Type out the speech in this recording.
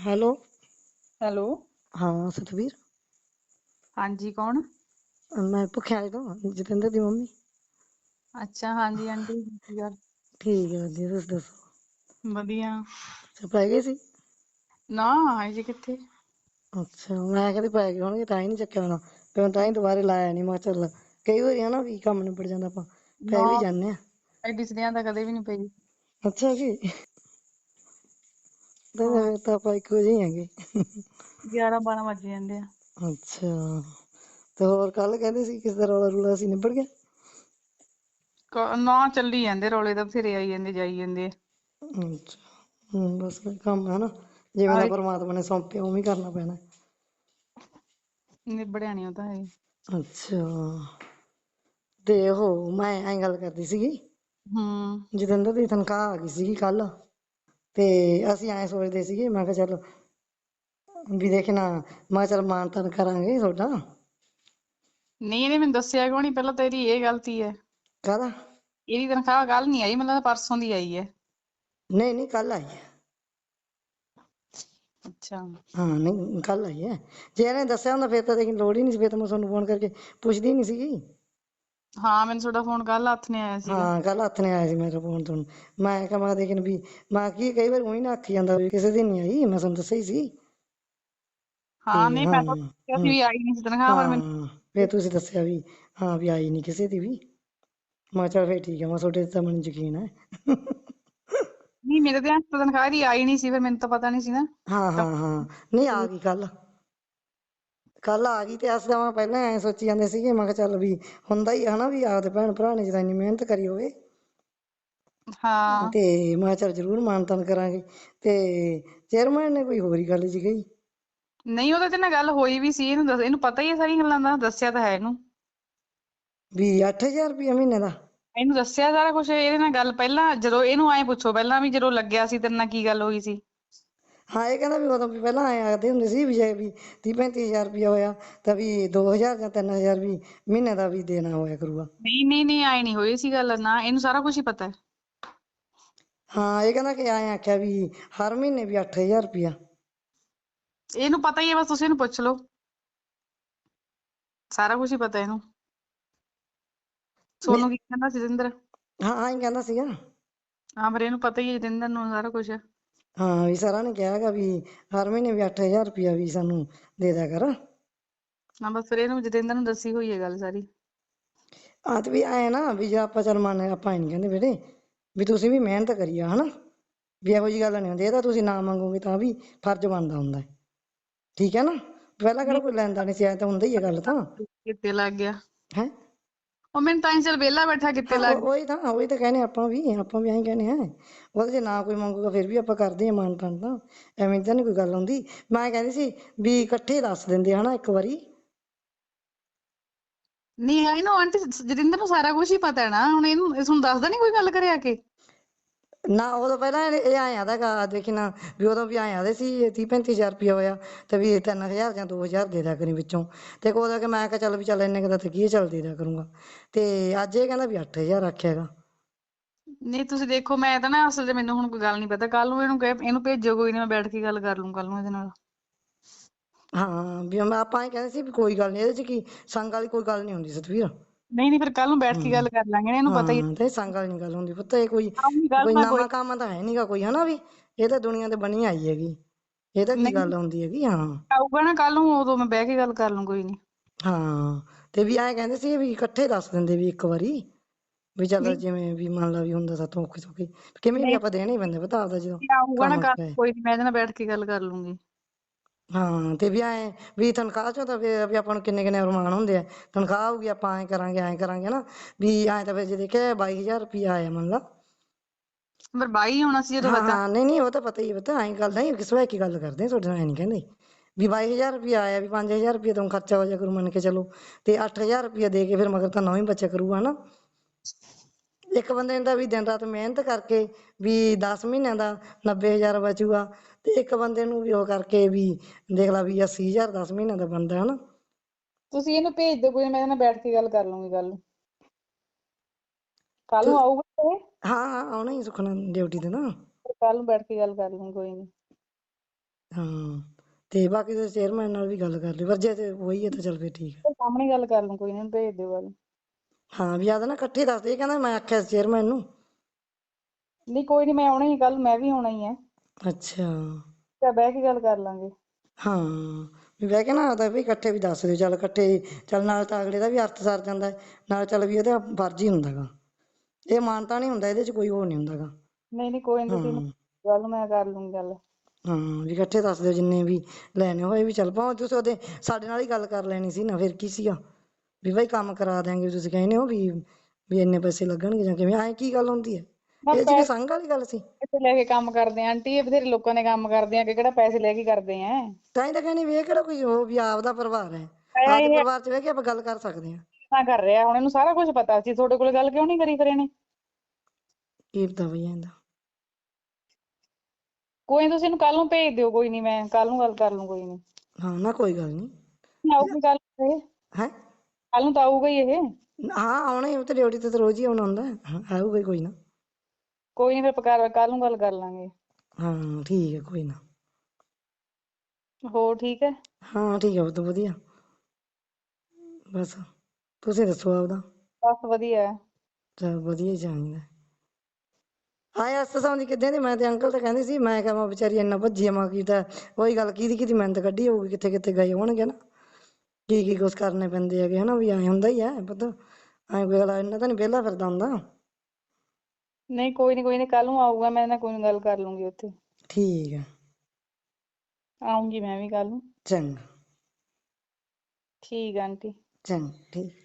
Hello. Hello. ਹਾਂ ਸਤਵੀਰ। ਹਾਂਜੀ ਕੌਣ? ਮੈਂ ਭੁਖਿਆਲੇ ਤੋਂ ਜਤਿੰਦਰ ਦੀ ਮੰਮੀ। ਅੱਛਾ ਹਾਂਜੀ ਆਂਟੀ ਕੀ ਗੱਲ ਠੀਕ ਹੈ ਵਧੀਆ ਤੁਸੀਂ ਦੱਸੋ? ਵਧੀਆ। ਅੱਛਾ ਪੈ ਗਏ ਸੀ? ਨਾ ਅਜੇ ਕਿੱਥੇ? ਅੱਛਾ ਮੈਂ ਕਹਿੰਦੀ ਪੈ ਗਏ ਹੋਣਗੇ ਤਾਂ ਹੀ ਨਹੀਂ ਚੱਕਿਆ ਹੋਣਾ। ਤੇ ਮੈਂ ਤਾਂ ਹੀ ਦੁਬਾਰੇ ਲਾਇਆ ਨਹੀਂ ਮੈਂ ਕਿਹਾ ਚੱਲ ਕਈ ਵਾਰੀ ਹਨਾ ਵੀ ਕੰਮ ਨਿਬੜ ਜਾਂਦਾ ਆਪਾਂ ਪੈ ਵੀ ਨਾ ਜਾਂਦੇ ਆ। ਐਡੀ ਸਨੇਹਾ ਤਾਂ ਕਦੇ ਵੀ ਨਹੀਂ ਪਈ। ਅੱਛਾ ਜੀ। ਤਾਂ ਹਾਂ ਫਿਰ ਤਾਂ ਆਪਾਂ ਇੱਕੋ ਜਿਹੇ ਹੀ ਹੈਗੇ। 11 12 ਵੱਜ ਜਾਂਦੇ ਆ। ਅੱਛਾ ਤੇ ਹੋਰ ਕੱਲ ਕਹਿੰਦੇ ਸੀ ਕਿਸ ਦਾ ਰੌਲਾ ਰੂਲਾ ਸੀ ਨਿਬੜ ਗਿਆ? ਕ- ਨਾ ਚੱਲੀ ਜਾਂਦੇ ਰੌਲੇ ਤਾਂ ਬਥੇਰੇ ਆਈ ਜਾਂਦੇ ਜਾਈ ਜਾਂਦੇ ਆ। ਅੱਛਾ ਹੂੰ ਬਸ ਫਿਰ ਕੰਮ ਹੈ ਨਾ ਜਿਵੇਂ ਦਾ ਪਰਮਾਤਮਾ ਨੇ ਸੌਂਪਿਆ ਉਵੇਂ ਹੀ ਕਰਨਾ ਪੈਣਾ। ਨਿਬੜਿਆ ਨਹੀਂ ਉਹ ਤਾਂ ਹੈ ਅੱਛਾ ਤੇ ਉਹ ਮੈਂ ਐਂ ਗੱਲ ਕਰਦੀ ਸੀਗੀ। ਹੂੰ। ਜਤਿੰਦਰ ਦੀ ਤਨਖਾਹ ਆ ਗਈ ਸੀਗੀ ਕੱਲ ਤੇ ਅਸੀਂ ਐਂ ਸੋਚਦੇ ਸੀਗੇ ਮੈਂ ਕਿਹਾ ਚੱਲ ਵੀ ਦੇਖਣਾ ਮੈਂ ਕਿਹਾ ਚੱਲ ਮਾਨ ਤਾਨ ਕਰਾਂਗੇ ਤੁਹਾਡਾ। ਨਹੀਂ ਇਹਨੇ ਮੈਨੂੰ ਦੱਸਿਆ ਕਿਉਂ ਨਹੀਂ? ਪਹਿਲਾਂ ਤੇਰੀ ਇਹ ਗਲਤੀ ਹੈ। ਕਾਹਦਾ? ਇਹਦੀ ਤਨਖਾਹ ਕੱਲ ਨਹੀਂ ਆਈ ਮੈਨੂੰ ਲੱਗਦਾ ਪਰਸੋਂ ਦੀ ਆਈ ਹੈ। ਨਹੀਂ ਨਹੀਂ ਕੱਲ ਆਈ ਹੈ। ਅੱਛਾ। ਹਾਂ ਨਹੀਂ ਕੱਲ ਆਈ ਹੈ। ਜੇ ਇਹਨੇ ਦੱਸਿਆ ਹੁੰਦਾ ਫਿਰ ਤਾਂ ਲੇਕਿਨ ਲੋੜ ਹੀ ਨਹੀਂ ਸੀ ਫਿਰ ਤਾਂ ਮੈਂ ਤੁਹਾਨੂੰ ਫੋਨ ਕਰਕੇ ਪੁੱਛਦੀ ਨਹੀਂ ਸੀਗੀ। ਹਾਂ ਮੈਨੂੰ ਤੁਹਾਡਾ ਫੋਨ ਕੱਲ ਹੱਥ ਨੇ ਆਇਆ ਸੀਗਾ। ਹਾਂ ਕੱਲ ਹੱਥ ਨੇ ਆਇਆ ਸੀ ਮੇਰਾ ਫੋਨ ਤੁਹਾਨੂੰ। ਮੈਂ ਕਿਹਾ ਮੈਂ ਦੇਖਣ ਵੀ ਮੈਂ ਕੀ ਕਈ ਵਾਰ ਉਹੀ ਨਾ ਆਖੀ ਜਾਂਦਾ ਵੀ ਕਿਸੇ ਦਿਨ ਨਹੀਂ ਆਈ ਮੈਂ ਤੁਹਾਨੂੰ ਦੱਸਿਆ ਹੀ ਸੀ। ਹਾਂ ਨਹੀਂ ਮੈਂ ਤਾਂ ਕਿਹਾ ਸੀ ਵੀ ਆਈ ਨਹੀਂ ਸੀ ਤਨਖਾਹ ਪਰ ਮੈਨੂੰ ਹਾਂ ਫਿਰ ਤੁਸੀਂ ਦੱਸਿਆ ਵੀ ਹਾਂ ਵੀ ਆਈ ਨਹੀਂ ਕਿਸੇ ਦੀ ਵੀ। ਮੈਂ ਕਿਹਾ ਚੱਲ ਫਿਰ ਠੀਕ ਹੈ ਮੈਂ ਤੁਹਾਡੇ ਤੇ ਤਾਂ ਮੈਨੂੰ ਯਕੀਨ ਹੈ ਨਹੀਂ ਮੇਰੇ ਧਿਆਨ 'ਚ ਤਾਂ ਤਨਖਾਹ ਦੀ ਆਈ ਨਹੀਂ ਸੀ ਫਿਰ ਮੈਨੂੰ ਤਾਂ ਪਤਾ ਨਹੀਂ ਸੀ ਨਾ। ਹਾਂ ਹਾਂ ਹਾਂ ਨਹੀਂ ਆ ਗਈ ਕੱਲ ਕੱਲ ਆ ਗਈ ਤੇ ਅਸੀਂ ਤਾਂ ਪਹਿਲਾਂ ਐ ਸੋਚੀ ਜਾਂਦੇ ਸੀਗੇ ਮੈਂ ਕਿਹਾ ਚੱਲ ਵੀ ਹੁੰਦਾ ਹੀ ਆ ਹਨਾ ਵੀ ਆਪਦੇ ਭੈਣ ਭਰਾ ਨੇ ਜਦੋਂ ਇੰਨੀ ਮਿਹਨਤ ਕਰੀ ਹੋਵੇ। ਹਾਂ। ਤੇ ਮੈਂ ਕਿਹਾ ਚੱਲ ਜ਼ਰੂਰ ਮਾਨਤਾਨ ਕਰਾਂਗੇ ਤੇ ਚੇਅਰਮੈਨ ਨੇ ਕੋਈ ਹੋਰ ਹੀ ਗੱਲ ਜੀ ਕਹੀ? ਨਹੀਂ ਉਹਦੇ ਤੇ ਨਾਲ ਗੱਲ ਹੋਈ ਵੀ ਸੀ ਇਹਨੂੰ ਦੱਸ ਇਹਨੂੰ ਪਤਾ ਹੀ ਹੈ ਸਾਰੀਆਂ ਗੱਲਾਂ ਦਾ ਦੱਸਿਆ ਤਾਂ ਹੈ ਇਹਨੂੰ। ਵੀ 8000 ਰੁਪਏ ਮਹੀਨੇ ਦਾ? ਇਹਨੂੰ ਦੱਸਿਆ ਸਾਰਾ ਕੁਝ ਇਹਦੇ ਨਾਲ ਗੱਲ ਪਹਿਲਾਂ ਜਦੋਂ ਇਹਨੂੰ ਐਂ ਪੁੱਛੋ ਪਹਿਲਾਂ ਵੀ ਜਦੋਂ ਲੱਗਿਆ ਸੀ ਤੇਰੇ ਨਾਲ ਕੀ ਗੱਲ ਹੋਈ ਸੀ? ਹਾਂ ਇਹ ਕਹਿੰਦਾ ਵੀ ਉਦੋਂ ਵੀ ਪਹਿਲਾਂ ਆਏ ਆਖਦੇ ਹੁੰਦੇ ਸੀ ਵੀ ਜੇ ਵੀ 30 35000 ਰੁਪਇਆ ਹੋਇਆ ਤਾਂ ਵੀ 2000 ਜਾਂ 3000 ਵੀ ਮਹੀਨੇ ਦਾ ਵੀ ਦੇਣਾ ਹੋਇਆ ਕਰੂਗਾ। ਨਹੀਂ ਨਹੀਂ ਨਹੀਂ ਆਏ ਨਹੀਂ ਹੋਈ ਸੀ ਗੱਲ ਨਾ ਇਹਨੂੰ ਸਾਰਾ ਕੁਝ ਹੀ ਪਤਾ ਹੈ। ਹਾਂ ਇਹ ਕਹਿੰਦਾ ਕਿ ਆਏ ਆਖਿਆ ਵੀ ਹਰ ਮਹੀਨੇ ਵੀ 8000 ਰੁਪਇਆ। ਇਹਨੂੰ ਪਤਾ ਹੀ ਹੈ ਬਸ ਤੁਸੀਂ ਇਹਨੂੰ ਪੁੱਛ ਲਓ। ਸਾਰਾ ਕੁਝ ਹੀ ਪਤਾ ਇਹਨੂੰ। ਸੋਨੂੰ ਕੀ ਕਹਿੰਦਾ ਸੀ ਜਤਿੰਦਰ? ਹਾਂ ਹੀ ਕਹਿੰਦਾ ਸੀਗਾ। ਹਾਂ ਪਰ ਇਹਨੂੰ ਪਤਾ ਹੀ ਹੈ ਜਤਿੰਦਰ ਨੂੰ ਸਾਰਾ ਕੁਝ ਹਾਂ ਵੀ ਸਾਰਾ ਨੇ ਕਿਹਾ ਹੈਗਾ ਵੀ ਹਰ ਮਹੀਨੇ ਵੀ 8000 ਰੁਪਇਆ ਵੀ ਸਾਨੂੰ ਦੇ ਦਿਆ ਕਰ। ਹਾਂ ਬਸ ਫਿਰ ਇਹਨੂੰ ਜਤਿੰਦਰ ਨੂੰ ਦੱਸੀ ਹੋਈ ਹੈ ਗੱਲ ਸਾਰੀ। ਆ ਤੇ ਵੀ ਆਏ ਨਾ ਵੀ ਜੇ ਆਪਾਂ ਚੱਲ ਮੰਨ ਆਪਾਂ ਇਹ ਨਹੀਂ ਕਹਿੰਦੇ ਬੇਟੇ ਵੀ ਤੁਸੀਂ ਵੀ ਮਿਹਨਤ ਕਰੀ ਆ ਹਨਾ। ਵੀ ਇਹੋ ਜੀ ਗੱਲ ਨਹੀਂ ਹੁੰਦੀ ਇਹ ਤਾਂ ਤੁਸੀਂ ਨਾ ਮੰਗੋਗੇ ਤਾਂ ਵੀ ਫਰਜ਼ ਬਣਦਾ ਹੁੰਦਾ ਹੈ ਠੀਕ ਹੈ ਨਾ? ਪਹਿਲਾਂ ਕਿਹੜਾ ਕੋਈ ਲੈਂਦਾ ਨਹੀਂ ਸੀ ਐ ਤਾਂ ਹੁੰਦਾ ਹੀ ਹੈ ਗੱਲ ਤਾਂ? ਕਿੱਤੇ ਲੱਗ ਗਿਆ? ਹੈ? ਉਹ ਮੈਨੂੰ ਤਾਂ ਹੀ ਚੱਲ ਵਿਹਲਾ ਬੈਠਾ ਕਿੱਤੇ ਲੱਗ ਉਹੀ ਤਾਂ ਉਹੀ ਤਾਂ ਕਹਿੰਦੇ ਆਪਾਂ ਵੀ ਆਪਾਂ ਵੀ ਐਂ ਕਹਿੰਦੇ ਆ। ਉਹਦੇ ਜੇ ਨਾ ਕੋਈ ਮੰਗੂਗਾ ਫਿਰ ਵੀ ਆਪਾਂ ਕਰਦੇ ਆ ਮਾਨ ਤਾਨ ਤਾਂ। ਐਵੇਂ ਤਾਂ ਨਹੀਂ ਕੋਈ ਗੱਲ ਹੁੰਦੀ। ਮੈਂ ਕਹਿੰਦੀ ਸੀ ਵੀ ਇਕੱਠੇ ਦੱਸ ਦਿੰਦੇ ਹਨਾ ਇੱਕ ਵਾਰੀ। ਨਹੀਂ ਇਹਨੂੰ ਆਂਟੀ ਜਤਿੰਦਰ ਨੂੰ ਸਾਰਾ ਕੁਝ ਹੀ ਪਤਾ ਹੈ ਨਾ। ਹੁਣ ਇਹਨੂੰ ਇਸ ਨੂੰ ਦੱਸਦਾ ਨਹੀਂ ਕੋਈ ਗੱਲ ਕਰਿਆ ਕੇ? ਨਾ ਉਦੋਂ ਪਹਿਲਾਂ ਇਹ ਇਹ ਆਏ ਆਦਾ ਦੇਖੀ ਨਾ ਵੀ ਉਦੋਂ ਵੀ ਆਏ ਆਦੇ ਸੀ 30 35000 ਰੁਪਇਆ ਹੋਇਆ ਤੇ ਵੀ 3000 ਜਾਂ 2000 ਦੇ ਦਿਆ ਕਰੀ ਵਿੱਚੋਂ। ਤੇ ਉਹਦਾ ਕਿ ਮੈਂ ਕਿਹਾ ਚੱਲ ਵੀ ਚੱਲ ਇੰਨੇ ਕੁ ਦਾ ਤੇ ਕੀ ਚੱਲ ਦੇ ਦਿਆ ਕਰੂੰਗਾ। ਤੇ ਅੱਜ ਇਹ ਕਹਿੰਦਾ ਵੀ 8000 ਆਖਿਆਗਾ ਨਹੀਂ ਤੁਸੀਂ ਦੇਖੋ ਮੈਂ ਤਾਂ ਨਾ ਅਸਲ 'ਚ ਮੈਨੂੰ ਹੁਣ ਕੋਈ ਗੱਲ ਨਹੀਂ ਪਤਾ ਕੱਲ ਨੂੰ ਇਹਨੂੰ ਕਹੇ ਇਹਨੂੰ ਭੇਜੋ ਕੋਈ ਨਹੀਂ ਮੈਂ ਬੈਠ ਕੇ ਗੱਲ ਕਰ ਲੂੰ ਕੱਲ ਨੂੰ ਇਹਦੇ ਨਾਲ। ਹਾਂ ਵੀ ਮੈਂ ਆਪਾਂ ਇਹ ਕਹਿੰਦੇ ਸੀ ਵੀ ਕੋਈ ਗੱਲ ਨਹੀਂ ਇਹਦੇ ਚ ਕੀ ਸੰਗ ਵਾਲੀ ਕੋਈ ਗੱਲ ਨਹੀਂ ਹੁੰਦੀ ਸਤਵੀਰ। ਨਹੀਂ ਨਹੀਂ ਫਿਰ ਕੱਲ ਨੂੰ ਬੈਠ ਕੇ ਗੱਲ ਕਰ ਲਾਂਗੇ ਇਹਨੂੰ ਪਤਾ ਹੀ ਤੇ ਸੰਗ ਵਾਲੀ ਨਹੀਂ ਗੱਲ ਹੁੰਦੀ ਪੁੱਤ ਇਹ ਕੋਈ ਕੋਈ ਨਵਾਂ ਕੰਮ ਤਾਂ ਹੈ ਨਹੀਂਗਾ ਕੋਈ ਹਨਾ ਵੀ? ਇਹ ਤਾਂ ਦੁਨੀਆ ਤੇ ਬਣੀ ਆਈ ਹੈਗੀ ਇਹ ਤਾਂ ਕੀ ਗੱਲ ਹੁੰਦੀ ਹੈਗੀ ਹਾਂ। ਆਊਗਾ ਨਾ ਕੱਲ ਨੂੰ ਉਦੋਂ ਮੈਂ ਬਹਿ ਕੇ ਗੱਲ ਕਰ ਲੂੰ ਕੋਈ ਨਹੀਂ ਹਾਂ ਤੇ ਵੀ ਐਂ ਕਹਿੰਦੇ ਸੀ ਵੀ ਇਕੱਠੇ ਦੱਸ ਦਿੰਦੇ ਵੀ ਇੱਕ ਵਾਰੀ ਵੀ ਚੱਲ ਜਿਵੇਂ ਵੀ ਮੰਨ ਲਾ ਵੀ ਹੁੰਦਾ ਸਾਤੋਂ ਔਖੇ ਸੌਖੇ ਕਿਵੇਂ ਵੀ ਆਪਾਂ ਦੇਣੇ ਹੀ ਪੈਂਦੇ ਪਤਾ ਆਪਦਾ ਜਦੋਂ ਆਊਗਾ ਨਾ। ਕੋਈ ਨਹੀਂ ਮੈਂ ਇਹਦੇ ਨਾਲ ਬੈਠ ਕੇ ਗੱਲ ਕਰ ਲੂੰਗੀ। ਹਾਂ ਤੇ ਵੀ ਐਂ ਵੀ ਤਨਖਾਹ ਚੋਂ ਤਾਂ ਫਿਰ ਵੀ ਆਪਾਂ ਨੂੰ ਕਿੰਨੇ ਕਿੰਨੇ ਅਰਮਾਨ ਹੁੰਦੇ ਆ। ਤਨਖਾਹ ਆਊਗੀ ਆਪਾਂ ਐਂ ਕਰਾਂਗੇ ਐਂ ਕਰਾਂਗੇ ਨਾ ਵੀ ਐਂ ਤਾਂ ਫਿਰ ਜੇ ਦੇਖਿਆ 22000 ਰੁਪਇਆ ਆਇਆ ਮੰਨ ਲਾ। ਪਰ ਬਾਈ ਹੋਣਾ ਸੀ ਜਦੋਂ ਹਾਂ ਪਤਾ ਹਾਂ ਨਹੀਂ ਨਹੀਂ ਉਹ ਤਾਂ ਪਤਾ ਹੀ ਹੈ ਪਤਾ ਐਂ ਗੱਲ ਨਹੀਂ ਕਿਸ ਵੇ ਕੀ ਗੱਲ ਕਰਦੇ ਆ, ਤੁਹਾਡੇ ਨਾਲ ਐਂ ਨਹੀਂ ਕਹਿੰਦੇ। ਵੀ 22000 ਰੁਪਇਆ ਆਇਆ ਵੀ 5000 ਰੁਪਇਆ ਤੋਂ ਖਰਚਾ ਹੋ ਜਾ ਕਰੂ ਮੰਨ ਕੇ ਚਲੋ। ਤੇ 8000 ਰੁਪਇਆ ਦੇ ਕੇ ਫਿਰ ਮਗਰ ਤਾਂ ਨੌਂ ਹੀ ਬਚਿਆ ਕਰੂਗਾ ਨਾ ਇੱਕ ਬੰਦੇ ਦਾ ਵੀ ਦਿਨ ਰਾਤ ਮਿਹਨਤ ਕਰਕੇ ਵੀ 10 ਮਹੀਨਿਆਂ ਦਾ 90000 ਬਚੂਗਾ ਤੇ ਇੱਕ ਬੰਦੇ ਨੂੰ ਵੀ ਉਹ ਕਰਕੇ ਵੀ ਦੇਖ ਲਾ ਵੀ 80000 10 ਮਹੀਨਿਆਂ ਦਾ ਬਣਦਾ ਹੈ ਨਾ ਤੁਸੀਂ ਇਹਨੂੰ ਭੇਜ ਦਿਓ ਕੋਈ ਮੈਂ ਇਹਦੇ ਨਾਲ ਬੈਠ ਕੇ ਗੱਲ ਕਰ ਲੂੰਗੀ ਨੂੰ। ਕੱਲ ਨੂੰ ਆਊਗਾ ਇਹ? ਹਾਂ ਹਾਂ ਆਉਣਾ ਹੀ ਸੁਖਣਾ ਡਿਊਟੀ ਤੇ ਨਾ। ਕੱਲ ਨੂੰ ਬੈਠ ਕੇ ਗੱਲ ਕਰ ਲੂੰਗੀ ਕੋਈ ਨਹੀਂ। ਹਾਂ ਤੇ ਬਾਕੀ ਦੇ ਚੇਅਰਮੈਨ ਨਾਲ ਵੀ ਗੱਲ ਕਰ ਲਈ ਪਰ ਜੇ ਤੇ ਉਹੀ ਹੈ ਤਾਂ ਚੱਲ ਫੇਰ ਠੀਕ ਹੈ। ਸਾਹਮਣੇ ਗੱਲ ਕਰ ਲੂੰ ਕੋਈ ਨਹੀਂ ਭੇਜ ਦਿਓ ਗੱਲ। ਹਾਂ ਵੀ ਆਦਾ ਨਾ ਇਕੱਠੇ ਦੱਸ ਦੇ ਕਹਿੰਦਾ ਮੈਂ ਆਖਿਆ ਚੇਅਰਮੈਨ ਨੂੰ ਨਹੀਂ ਕੋਈ ਨਹੀਂ ਮੈਂ ਆਉਣਾ ਹੀ ਕੱਲ ਮੈਂ ਵੀ ਆਉਣਾ ਹੀ ਹੈ। ਅੱਛਾ। ਤਾਂ ਬਹਿ ਕੇ ਗੱਲ ਕਰ ਲਾਂਗੇ। ਹਾਂ ਵੀ ਬਹਿ ਕੇ ਨਾ ਆਦਾ ਵੀ ਇਕੱਠੇ ਵੀ ਦੱਸ ਦਿਓ ਚੱਲ ਇਕੱਠੇ ਚੱਲ ਨਾਲ ਤਾਂ ਅਗਲੇ ਦਾ ਵੀ ਅਰਥ ਸਰ ਜਾਂਦਾ ਹੈ, ਨਾਲ ਚੱਲ ਵੀ ਉਹਦਾ ਫਰਜ਼ ਹੀ ਹੁੰਦਾਗਾ। ਇਹ ਮਾਨਤਾ ਨਹੀਂ ਹੁੰਦਾ ਇਹਦੇ ਚ ਕੋਈ ਉਹ ਨਹੀਂ ਹੁੰਦਾਗਾ। ਨਹੀਂ ਨਹੀਂ ਕੋਈ ਨਹੀਂ ਤੁਸੀਂ ਗੱਲ ਮੈਂ ਕਰ ਲੂੰਗੀ ਗੱਲ। ਹਾਂ ਵੀ ਇਕੱਠੇ ਦੱਸ ਦਿਓ ਜਿੰਨੇ ਵੀ ਲੈਣੇ ਹੋਏ ਵੀ ਚੱਲ ਪਾਓ ਤੁਸੀਂ ਉਹਦੇ ਸਾਡੇ ਨਾਲ ਹੀ ਗੱਲ ਕਰ ਲੈਣੀ ਸੀ ਨਾ ਫਿਰ ਕੀ ਸੀਗਾ? ਵੀ ਬਾਈ ਕੰਮ ਕਰਾ ਦਿਆਂਗੇ ਤੁਸੀਂ ਕਹਿੰਦੇ ਹੋ ਵੀ ਵੀ ਇੰਨੇ ਪੈਸੇ ਲੱਗਣਗੇ ਜਾਂ ਕਿਵੇਂ ਐਂ ਕੀ ਗੱਲ ਹੁੰਦੀ ਹੈ? ਇਹ ਵੀ ਸੰਗ ਵਾਲੀ ਗੱਲ ਸੀ। ਪੈਸੇ ਲੈ ਕੇ ਕੰਮ ਕਰਦੇ ਆ ਆਂਟੀ ਇਹ ਬਥੇਰੇ ਲੋਕਾਂ ਨੇ ਕੰਮ ਕਰਦੇ ਆ ਕਿ ਕਿਹੜਾ ਪੈਸੇ ਲੈ ਕੇ ਕਰਦੇ ਆ? ਤਾਂ ਹੀ ਤਾਂ ਕਹਿੰਦੀ ਵੀ ਇਹ ਕਿਹੜਾ ਕੋਈ ਉਹ ਵੀ ਆਪਦਾ ਪਰਿਵਾਰ ਹੈ। ਆਪਦੇ ਪਰਿਵਾਰ 'ਚ ਬਹਿ ਕੇ ਆਪਾਂ ਗੱਲ ਕਰ ਸਕਦੇ ਹਾਂ ਨਾ ਕਰ ਰਿਹਾ ਹੁਣ ਇਹਨੂੰ ਸਾਰਾ ਕੁਝ ਪਤਾ ਸੀ ਤੁਹਾਡੇ ਕੋਲ ਗੱਲ ਕਿਉਂ ਨਹੀਂ ਕਰੀ ਫਿਰ ਇਹਨੇ? ਕੀ ਪਤਾ ਬਈ ਇਹਦਾ। ਕੋਈ ਨੀ ਤੁਸੀਂ ਇਹਨੂੰ ਕੱਲ ਨੂੰ ਭੇਜ ਦਿਓ ਕੋਈ ਨਹੀਂ ਮੈਂ ਕੱਲ ਨੂੰ ਗੱਲ ਕਰ ਲੂੰ ਕੋਈ ਨਹੀਂ ਹਾਂ ਨਾ ਕੋਈ ਗੱਲ ਨਹੀਂ ਆਊਗੀ ਕੱਲ ਇਹ। ਹੈ? ਕੱਲ ਨੂੰ ਤਾਂ ਆਊਗਾ ਹੀ ਇਹ। ਹਾਂ ਆਉਣਾ ਹੀ ਉਹ ਤੇ ਡਿਊਟੀ ਤੇ ਤਾਂ ਰੋਜ਼ ਹੀ ਆਉਣਾ ਹੁੰਦਾ। ਆਊਗਾ ਹੀ ਕੋਈ ਨਾ। ਕੋਈ ਨਹੀਂ ਫਿਰ ਪਕਾਰ ਕੱਲ ਨੂੰ ਗੱਲ ਕਰ ਲਾਂਗੇ। ਹਾਂ ਠੀਕ ਹੈ ਕੋਈ ਨਾ। ਹੋਰ ਠੀਕ ਹੈ ਹਾਂ ਠੀਕ ਹੈ ਬਹੁਤ ਵਧੀਆ। ਬਸ ਤੁਸੀਂ ਦੱਸੋ ਆਪਦਾ? ਬਸ ਵਧੀਆ। ਹੈ। ਚਲ ਵਧੀਆ ਹੀ ਚਾਹੀਦਾ। ਆਇਆ ਅਸਸਾਂ ਦੀ ਕਿੱਦਾਂ ਦੀ ਮੈਂ ਤੇ ਅੰਕਲ ਤਾਂ ਕਹਿੰਦੇ ਸੀ ਮੈਂ ਕਿਹਾ ਮੈਂ ਵਿਚਾਰੀ ਇੰਨਾ ਭੱਜੀ ਆ ਮੈਂ ਕੀ ਤਾਂ ਉਹੀ ਗੱਲ ਕਿਹਦੀ ਕਿਹਦੀ ਮਿਹਨਤ ਕੱਢੀ ਹੋਊਗੀ ਕਿੱਥੇ ਕਿੱਥੇ ਗਏ ਹੋਣਗੇ ਨਾ। ਕੀ ਕੀ ਕੁਛ ਕਰਨੇ ਪੈਂਦੇ ਹੈਗੇ ਹਨਾ ਵੀ ਐ ਹੁੰਦਾ ਹੀ ਹੈ ਪਤਾ। ਐ ਕੋਈ ਅਗਲਾ ਇੰਨਾ ਤਾਂ ਨਹੀਂ ਵਿਹਲਾ ਫਿਰਦਾ ਹੁੰਦਾ। ਨਹੀਂ ਕੋਈ ਨਹੀਂ ਕੋਈ ਨਹੀਂ ਕੱਲ ਨੂੰ ਆਊਗਾ ਮੈਂ ਇਹਨਾਂ ਕੋਈ ਨੀ ਗੱਲ ਕਰ ਲੂੰਗੀ ਉੱਥੇ। ਠੀਕ ਹੈ ਆਉਂਗੀ ਮੈਂ ਵੀ ਕੱਲ ਨੂੰ। ਚੰਗਾ। ਠੀਕ ਆ ਆਂਟੀ। ਚੰਗਾ ਠੀਕ।